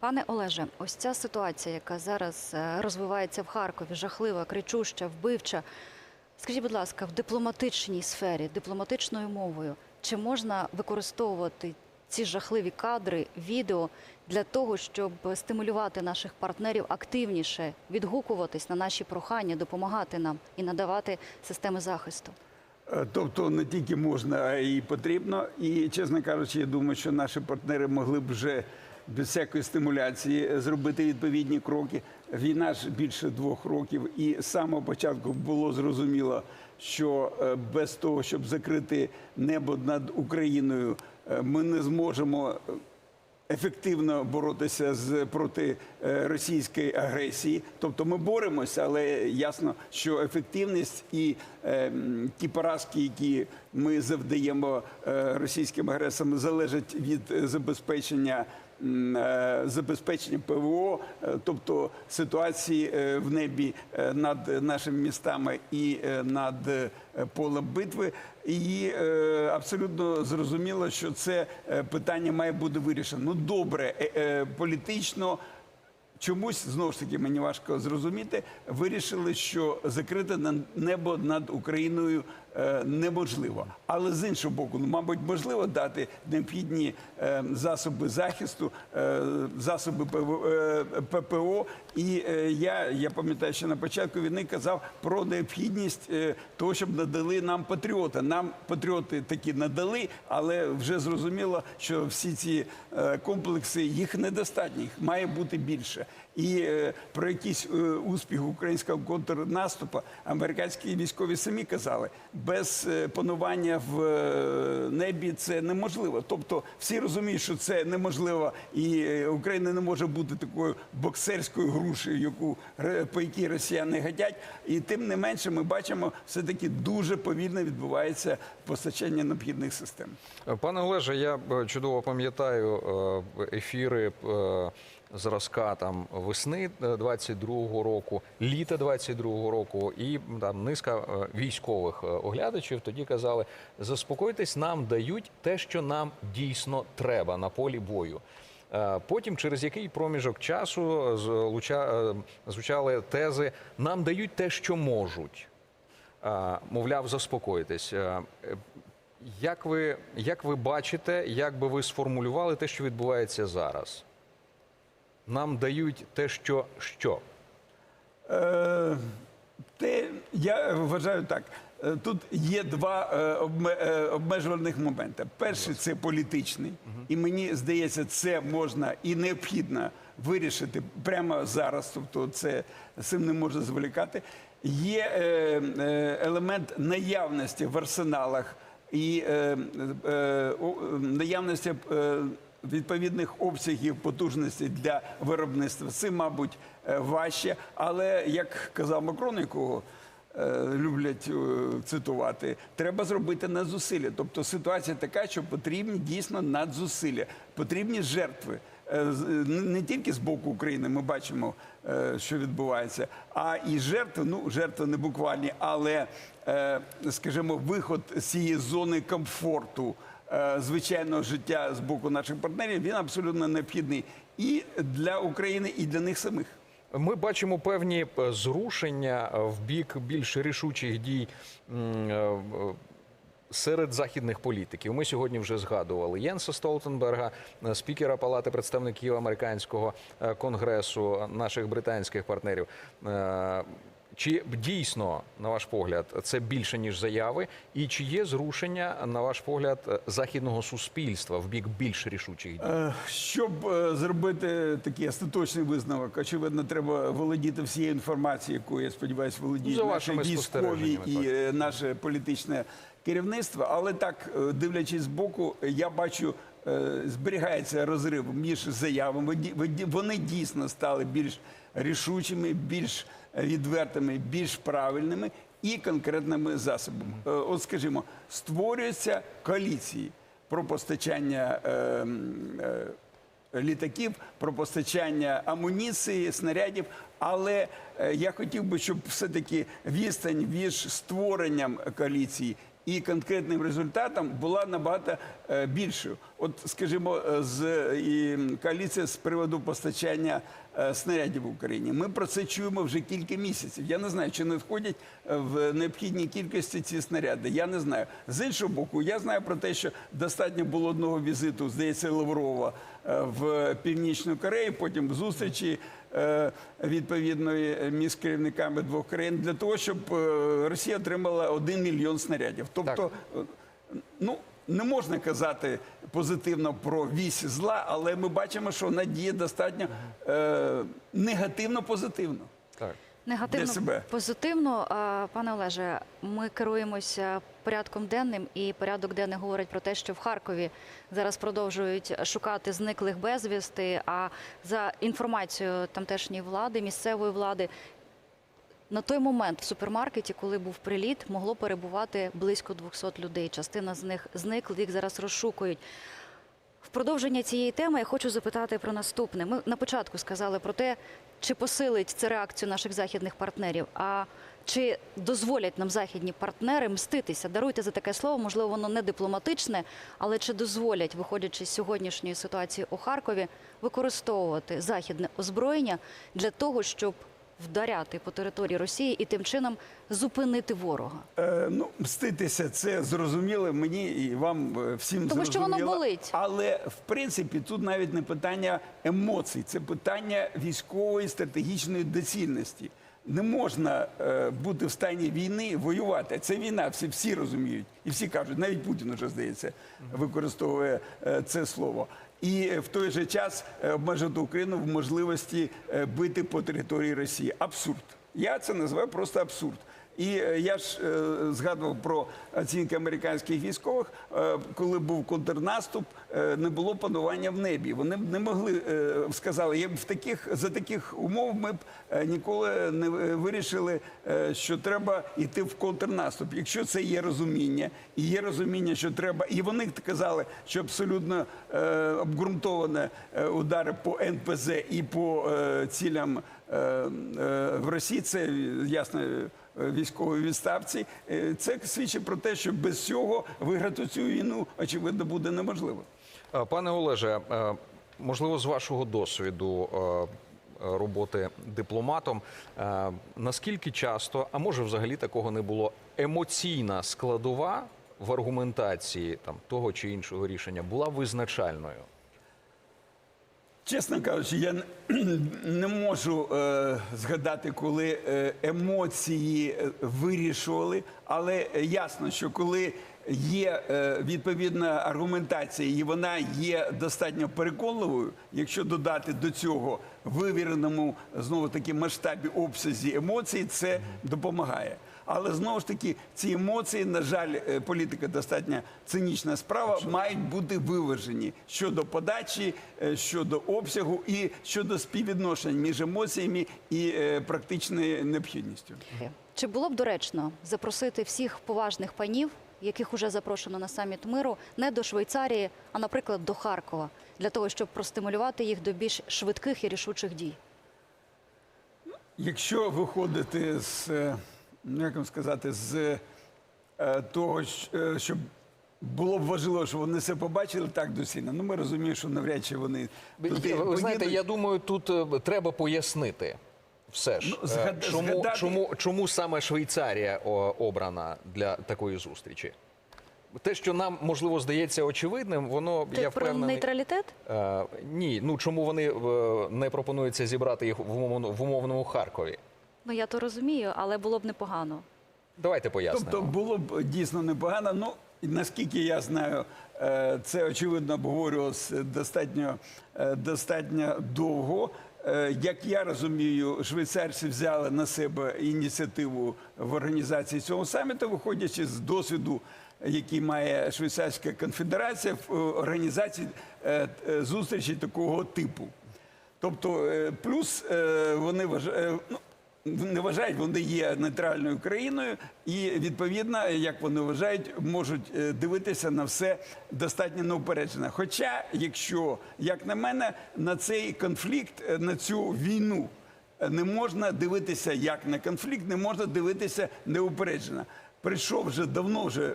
Пане Олеже, ось ця ситуація, яка зараз е, розвивається в Харкові, жахлива, кричуща, вбивча. Скажіть, будь ласка, в дипломатичній сфері, дипломатичною мовою, чи можна використовувати ці жахливі кадри, відео для того, щоб стимулювати наших партнерів активніше відгукуватись на наші прохання, допомагати нам і надавати системи захисту? Е, Тобто не тільки можна, а й потрібно. І, чесно кажучи, я думаю, що наші партнери могли б вже без всякої стимуляції зробити відповідні кроки. Війна ж більше двох років, і з самого початку було зрозуміло, що е, без того, щоб закрити небо над Україною, е, ми не зможемо е, ефективно боротися з проти е, російської агресії. Тобто ми боремося, але ясно, що ефективність і е, ті поразки, які ми завдаємо е, російським агресорам, залежать від е, забезпечення. е, Забезпечення ПВО, тобто ситуації в небі над нашими містами і над полем битви, і абсолютно зрозуміло, що це питання має бути вирішено. Ну добре, політично. Чомусь знову ж таки мені важко зрозуміти. Вирішили, що закрите небо над Україною неможливо. Але з іншого боку, ну мабуть, можливо дати необхідні е, засоби захисту, е, засоби е, ППО. І е, я, я пам'ятаю, що на початку війни казав про необхідність е, того, щоб надали нам патріота. Нам патріоти такі надали, але вже зрозуміло, що всі ці е, комплекси їх недостатньо, має бути більше. І е, про якийсь е, успіх українського контрнаступу американські військові самі казали, без е, панування в небі це неможливо. Тобто всі розуміють, що це неможливо, і Україна не може бути такою боксерською грушею, яку по якій росіяни гадять. І тим не менше, ми бачимо, все таки дуже повільно відбувається постачання необхідних систем. Пане Олеже, я чудово пам'ятаю ефіри зразка там весни 22-го року, літа 22-го року, і там низка е, військових е, оглядачів тоді казали: заспокойтесь, нам дають те, що нам дійсно треба на полі бою. Е, Потім, через який проміжок часу е, звучали тези нам дають те, що можуть. Е, Мовляв, заспокойтесь. Е, е, Як ви, як ви бачите, як би ви сформулювали те, що відбувається зараз? Нам дають те, що що? Е, те, я вважаю так. е, Тут є два е, е, обмежувальних моменти. Перший це політичний, і мені здається, це можна і необхідно вирішити прямо зараз. Тобто, це цим не можна зволікати. Є елемент наявності в арсеналах і наявності. Відповідних обсягів потужності для виробництва. Це, мабуть, е, важче. Але як казав Макрон, якого е, люблять е, цитувати, треба зробити надзусилля. Тобто ситуація така, що потрібні дійсно надзусилля, потрібні жертви. Не тільки з боку України ми бачимо, що відбувається, а і жертви, ну жертви не буквальні, але, скажімо, виход з цієї зони комфорту звичайного життя з боку наших партнерів, він абсолютно необхідний і для України, і для них самих. Ми бачимо певні е, зрушення е, в бік більш рішучих дій е, е, серед західних політиків. Ми сьогодні вже згадували Єнса Столтенберга, е, спікера Палати представників американського е, конгресу, наших британських партнерів. Чи дійсно, на ваш погляд, це більше ніж заяви, і чи є зрушення, на ваш погляд, західного суспільства в бік більш рішучих дій? Е, Щоб е, зробити такий остаточний висновок, очевидно, треба володіти всією інформацією, якою, я сподіваюся, володіють За наші військові і так. е, наше політичне керівництво. Але так, дивлячись збоку, я бачу. Зберігається розрив між заявами. Вони дійсно стали більш рішучими, більш відвертими, більш правильними і конкретними засобами. Е, От, скажімо, створюються коаліції про постачання е, е, літаків, про постачання амуніції, снарядів. Але я хотів би, щоб все-таки відстань між створенням коаліції і конкретним результатом була набагато е, більшою. От, скажімо, е, з і коаліція з приводу постачання е, снарядів в Україні. Ми про це чуємо вже кілька місяців. Я не знаю, чи не входять в необхідній кількості ці снаряди. Я не знаю. З іншого боку, я знаю про те, що достатньо було одного візиту, здається, Лаврова в Північну Корею, потім зустрічі е, відповідної між керівниками двох країн для того, щоб е, Росія отримала один мільйон снарядів. Тобто, е, ну. Не можна казати позитивно про вісь зла, але ми бачимо, що вона діє достатньо е, негативно позитивно. Негативно Для себе. позитивно, пане Олеже, ми керуємося порядком денним, і порядок денний говорить про те, що в Харкові зараз продовжують шукати зниклих безвісти. А за інформацією тамтешньої влади, місцевої влади, на той момент в супермаркеті, коли був приліт, могло перебувати близько 200 людей. Частина з них зникла, їх зараз розшукують. В продовження цієї теми я хочу запитати про наступне. Ми на початку сказали про те, чи посилить це реакцію наших західних партнерів, а чи дозволять нам західні партнери мститися? Даруйте за таке слово, можливо, воно не дипломатичне, але чи дозволять, виходячи з сьогоднішньої ситуації у Харкові, використовувати західне озброєння для того, щоб вдаряти по території Росії і тим чином зупинити ворога? Е, ну, мститися це зрозуміло мені і вам е, всім Тому що воно болить. Але в принципі тут навіть не питання емоцій, це питання військової стратегічної доцільності. Не можна е, бути в стані війни, воювати. Це війна, всі, всі розуміють. І всі кажуть, навіть Путін вже здається, використовує е, це слово. І е, в той же час е, обмежити Україну в можливості е, бити по території Росії. Абсурд. Я це називаю просто абсурд. І е, я ж е, згадував про оцінки американських військових, е, коли був контрнаступ, не було панування в небі. Вони б не могли сказали, я б в таких за таких умов ми б ніколи не вирішили, що треба йти в контрнаступ. Якщо це є розуміння, і є розуміння, що треба, і вони казали, що абсолютно е, обґрунтоване удари по НПЗ і по цілям в Росії, це ясно. е, Військової відставці Е, це свідчить про те, що без цього виграти цю війну очевидно буде неможливо. Е, Пане Олеже, е, можливо, з вашого досвіду е, е, роботи дипломатом, е, наскільки часто, а може взагалі такого не було, емоційна складова в аргументації там того чи іншого рішення була визначальною? Чесно кажучи, я не- можу е, згадати, коли е, емоції е, вирішували, але ясно, що коли є е, відповідна аргументація, і вона є достатньо переконливою, якщо додати до цього вивіреному знову таки масштабі обсязі емоцій, це допомагає. Але знову ж таки, ці емоції, на жаль, е, політика достатньо цинічна справа, мають бути виважені щодо подачі, е, щодо обсягу і щодо співвідношень між емоціями і е, практичною необхідністю. Чи було б доречно запросити всіх поважних панів, яких уже запрошено на саміт миру, не до Швейцарії, а, наприклад, до Харкова, для того, щоб простимулювати їх до більш швидких і рішучих дій? Якщо виходити з, ну як вам сказати, з е, того, е, щоб було б важливо, що вони це побачили так доцільно. Ну ми розуміємо, що навряд чи вони туди Ви знаєте, поїдуть. я думаю, тут е, треба пояснити. Все ж, Ну, Е, згад- чому, згадати- чому, чому саме Швейцарія о, обрана для такої зустрічі? Те, що нам можливо здається очевидним, воно Ти я про впевнений. нейтралітет? Е, ні, ну чому вони е, не пропонуються зібрати їх в умовно- в умовному Харкові? Ну я то розумію, але було б непогано. Давайте пояснимо. Тобто було б дійсно непогано. Ну наскільки я знаю, е, це очевидно обговорювалося достатньо, е, достатньо довго. Е, Як я розумію, швейцарці взяли на себе ініціативу в організації цього саміту, виходячи з досвіду, який має Швейцарська конфедерація в організації зустрічі такого типу. Тобто, плюс вони вважають, ну, не вважають, вони є нейтральною країною, і відповідно, як вони вважають, можуть е, дивитися на все достатньо неупереджено. Хоча, якщо, як на мене, на цей конфлікт, е, на цю війну е, не можна дивитися як на конфлікт, не можна дивитися неупереджено. Прийшов вже давно, вже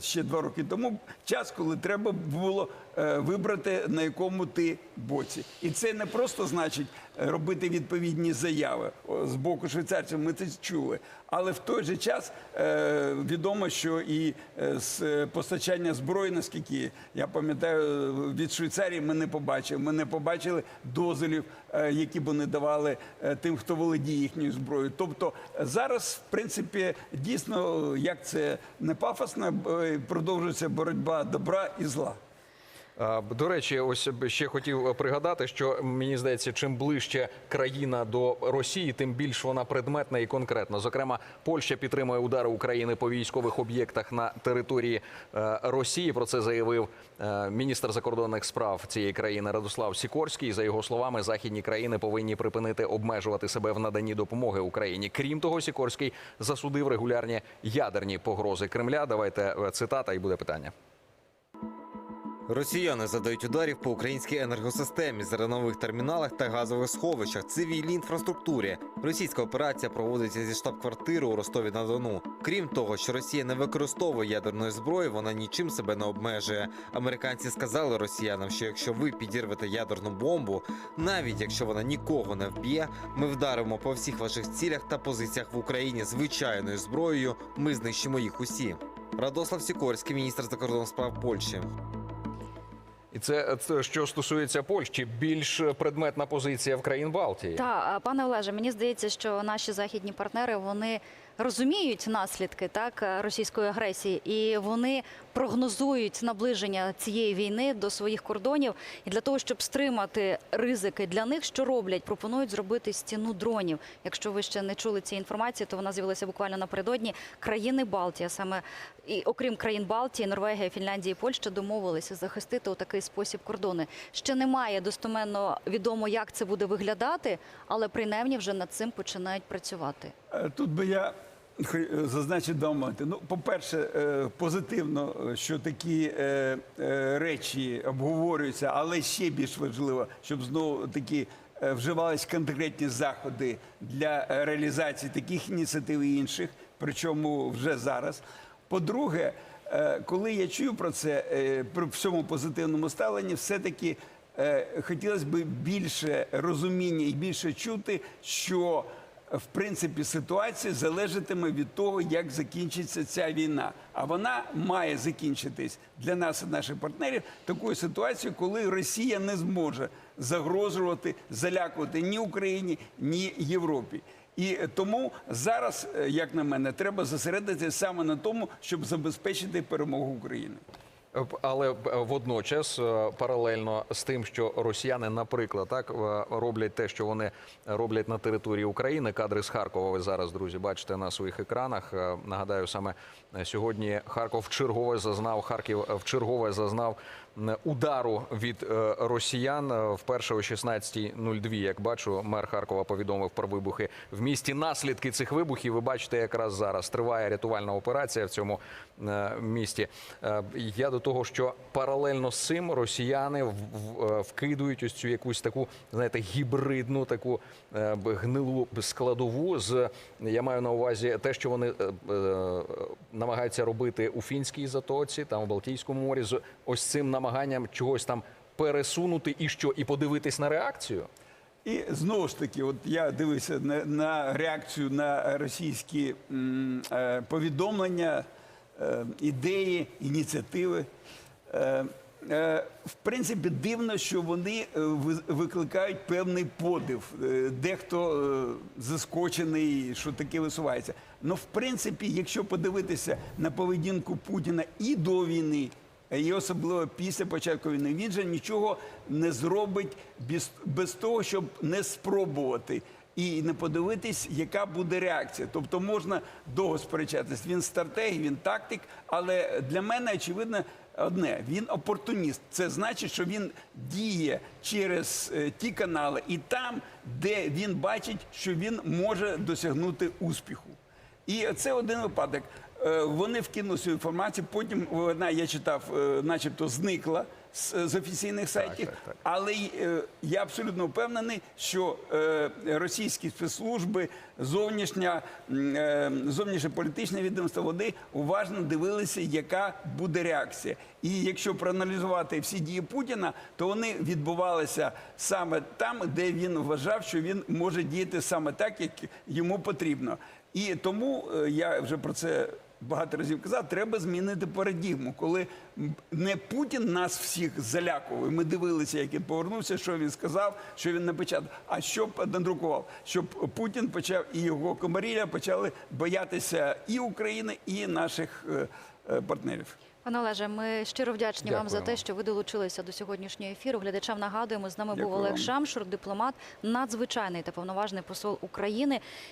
ще два роки тому, час, коли треба було вибрати на якому ти боці, і це не просто значить е, робити відповідні заяви з боку швейцарців. Ми це чули, але в той же час е, відомо, що і е, з е, постачання зброї, наскільки я пам'ятаю, від Швейцарії ми не побачили. Ми не побачили дозволів, е, які б вони давали е, тим, хто володіє їхньою зброєю. Тобто е, зараз, в принципі, дійсно, як це не пафосно, е, продовжується боротьба добра і зла. А, До речі, ось ще хотів пригадати, що мені здається, чим ближче країна до Росії, тим більш вона предметна і конкретна. Зокрема, Польща підтримує удари України по військових об'єктах на території е, Росії. Про це заявив е, міністр закордонних справ цієї країни Радослав Сікорський. За його словами, західні країни повинні припинити обмежувати себе в наданні допомоги Україні. Крім того, Сікорський засудив регулярні ядерні погрози Кремля. Давайте е, цитата і буде питання. Росіяни задають ударів по українській енергосистемі, зернових терміналах та газових сховищах, цивільній інфраструктурі. Російська операція проводиться зі штаб-квартири у Ростові на Дону. Крім того, що Росія не використовує ядерної зброї, вона нічим себе не обмежує. Американці сказали росіянам, що якщо ви підірвете ядерну бомбу, навіть якщо вона нікого не вб'є, ми вдаримо по всіх ваших цілях та позиціях в Україні звичайною зброєю. Ми знищимо їх усі. Радослав Сікорський, міністр закордонних справ Польщі. І це, що стосується Польщі, більш предметна позиція в країн Балтії. Та пане Олеже, мені здається, що наші західні партнери вони розуміють наслідки так російської агресії, і вони прогнозують наближення цієї війни до своїх кордонів. І для того, щоб стримати ризики для них, що роблять, пропонують зробити стіну дронів. Якщо ви ще не чули цієї інформації, то вона з'явилася буквально напередодні. Країни Балтії, саме і окрім країн Балтії, Норвегія, Фінляндія і Польща домовилися захистити у такий спосіб кордони. Ще немає достоменно відомо, як це буде виглядати, але принаймні вже над цим починають працювати. Е, Тут би я е, зазначив два. Ну, по-перше, е, позитивно, що такі е, речі обговорюються, але ще більш важливо, щоб знову таки е, вживались конкретні заходи для реалізації таких ініціатив і інших, причому вже зараз. По-друге, коли я чую про це, про всьому позитивному ставленні, все-таки хотілося б більше розуміння і більше чути, що в принципі ситуація залежатиме від того, як закінчиться ця війна. А вона має закінчитись для нас і наших партнерів такою ситуацією, коли Росія не зможе загрожувати, залякувати ні Україні, ні Європі. І тому зараз, е, як на мене, треба зосередитися саме на тому, щоб забезпечити перемогу України. Але е, водночас, е, паралельно з тим, що росіяни, наприклад, так е, роблять те, що вони роблять на території України. Кадри з Харкова ви зараз, друзі, бачите на своїх екранах. Нагадаю, саме сьогодні Харков вчергове зазнав Харків в вчергове зазнав удару від е, росіян е, вперше о 16.02, Як бачу, мер Харкова повідомив про вибухи в місті. Наслідки цих вибухів ви бачите якраз зараз. Триває рятувальна операція в цьому е, місті. Я до того, що паралельно з цим росіяни вкидують ось цю якусь таку, знаєте, гібридну таку гнилу складову. З я маю на увазі те, що вони намагаються робити у фінській затоці, там у Балтійському морі, з ось цим намаганням чогось там пересунути і що, і подивитись на реакцію. І знову ж таки, от я дивився на, на реакцію на російські м, е, повідомлення, е, ідеї, ініціативи. Е, е, в принципі, дивно, що вони е, викликають певний подив. Е, Дехто е, заскочений, що таке висувається. Ну, в принципі, якщо подивитися на поведінку Путіна і до війни, і особливо після початку війни, він же нічого не зробить без, без того, щоб не спробувати і не подивитись, яка буде реакція. Тобто можна довго сперечатись. Він стратегій, він тактик, але для мене очевидно. Одне, він опортуніст. Це значить, що він діє через е, ті канали і там, де він бачить, що він може досягнути успіху. І це один випадок. Е, Вони вкинули цю інформацію. Потім вона, я читав, е, начебто зникла з, з офіційних сайтів. так, так. Але е, я абсолютно впевнений, що російські спецслужби, зовнішня, зовнішнє політичне відомство вони уважно дивилися, яка буде реакція. І якщо проаналізувати всі дії Путіна, то вони відбувалися саме там, де він вважав, що він може діяти саме так, як йому потрібно. І тому е, я вже про це багато разів казав, треба змінити парадігму, коли не Путін нас всіх залякував. і Ми дивилися, як він повернувся, що він сказав, що він напечатав, а що надрукував, щоб Путін почав і його комарілля почали боятися і України, і наших е, е, партнерів. Пане Олеже, ми щиро вдячні вам за те, що ви долучилися до сьогоднішнього ефіру. Глядачам нагадуємо, з нами був Олег. Шамшур, дипломат, надзвичайний та повноважний посол України.